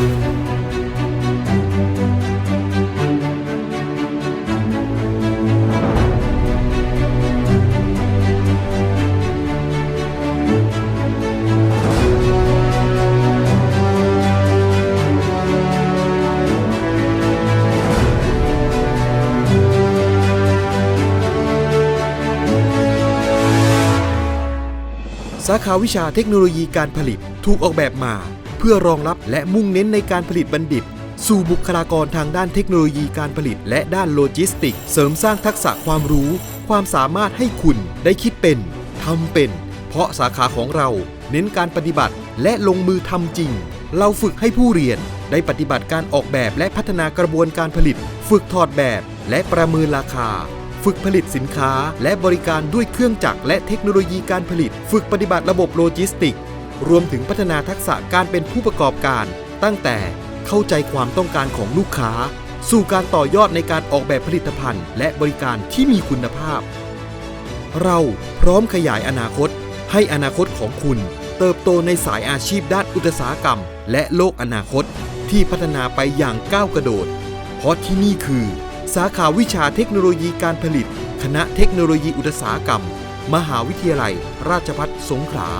สาขาวิชาเทคโนโลยีการผลิตถูกออกแบบมา เพื่อรองรับและมุ่งเน้นในการผลิตบัณฑิต สู่บุคลากรทางด้านเทคโนโลยีการผลิต และด้านโลจิสติก เสริมสร้างทักษะความรู้ ความสามารถให้คุณได้คิดเป็นทำเป็น เพราะสาขาของเราเน้นการปฏิบัติและลงมือทำจริง เราฝึกให้ผู้เรียนได้ปฏิบัติการออกแบบและพัฒนากระบวนการผลิต ฝึกถอดแบบและประเมินราคา ฝึกผลิตสินค้าและบริการด้วยเครื่องจักรและเทคโนโลยีการผลิต ฝึกปฏิบัติระบบโลจิสติก รวมถึงพัฒนาทักษะการเป็นผู้ประกอบการ ตั้งแต่เข้าใจความต้องการของลูกค้า สู่การต่อยอดในการออกแบบผลิตภัณฑ์ และบริการที่มีคุณภาพ เราพร้อมขยายอนาคต ให้อนาคตของคุณ เติบโตในสายอาชีพด้านอุตสาหกรรม และโลกอนาคตที่พัฒนาไปอย่างก้าวกระโดด เพราะที่นี่คือ สาขาวิชาเทคโนโลยีการผลิต คณะเทคโนโลยีอุตสาหกรรม มหาวิทยาลัย ราชภัฏสงขลา